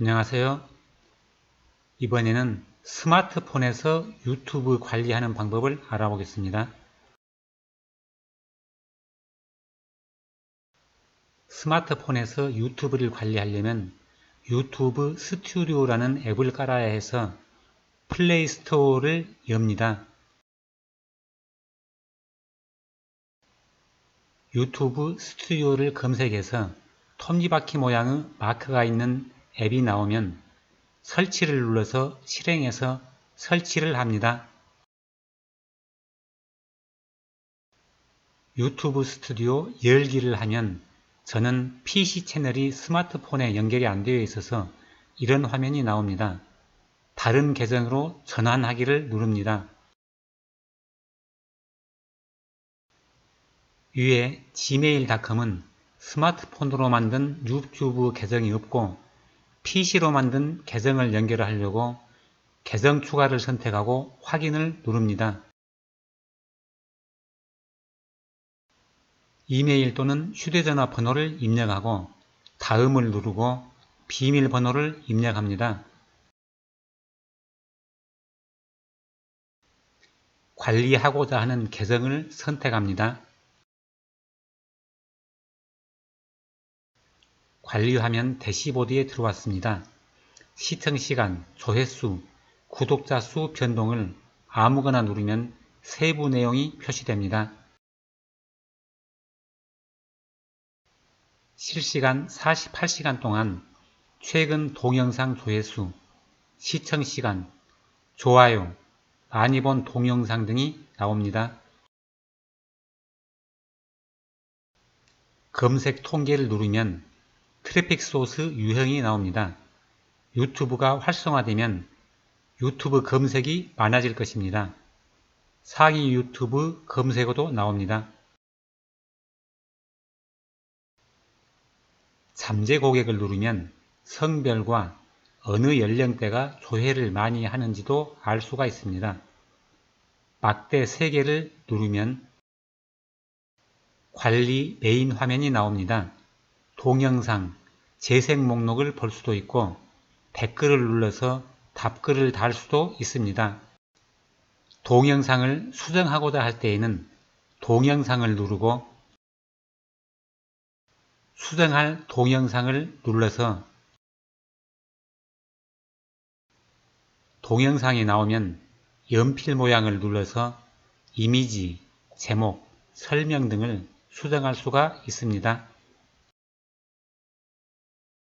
안녕하세요. 이번에는 스마트폰에서 유튜브 관리하는 방법을 알아보겠습니다. 스마트폰에서 유튜브를 관리하려면 유튜브 스튜디오라는 앱을 깔아야 해서 플레이 스토어를 엽니다. 유튜브 스튜디오를 검색해서 톱니바퀴 모양의 마크가 있는 앱이 나오면 설치를 눌러서 실행해서 설치를 합니다. 유튜브 스튜디오 열기를 하면 저는 PC 채널이 스마트폰에 연결이 안 되어 있어서 이런 화면이 나옵니다. 다른 계정으로 전환하기를 누릅니다. 위에 gmail.com은 스마트폰으로 만든 유튜브 계정이 없고 PC로 만든 계정을 연결하려고 계정 추가를 선택하고 확인을 누릅니다. 이메일 또는 휴대전화 번호를 입력하고 다음을 누르고 비밀번호를 입력합니다. 관리하고자 하는 계정을 선택합니다. 관리하면 대시보드에 들어왔습니다. 시청 시간, 조회수, 구독자 수 변동을 아무거나 누르면 세부 내용이 표시됩니다. 실시간 48시간 동안 최근 동영상 조회수, 시청 시간, 좋아요, 많이 본 동영상 등이 나옵니다. 검색 통계를 누르면 트래픽 소스 유형이 나옵니다. 유튜브가 활성화되면 유튜브 검색이 많아질 것입니다. 상위 유튜브 검색어도 나옵니다. 잠재 고객을 누르면 성별과 어느 연령대가 조회를 많이 하는지도 알 수가 있습니다. 막대 3개를 누르면 관리 메인 화면이 나옵니다. 동영상, 재생 목록을 볼 수도 있고 댓글을 눌러서 답글을 달 수도 있습니다. 동영상을 수정하고자 할 때에는 동영상을 누르고 수정할 동영상을 눌러서 동영상이 나오면 연필 모양을 눌러서 이미지, 제목, 설명 등을 수정할 수가 있습니다.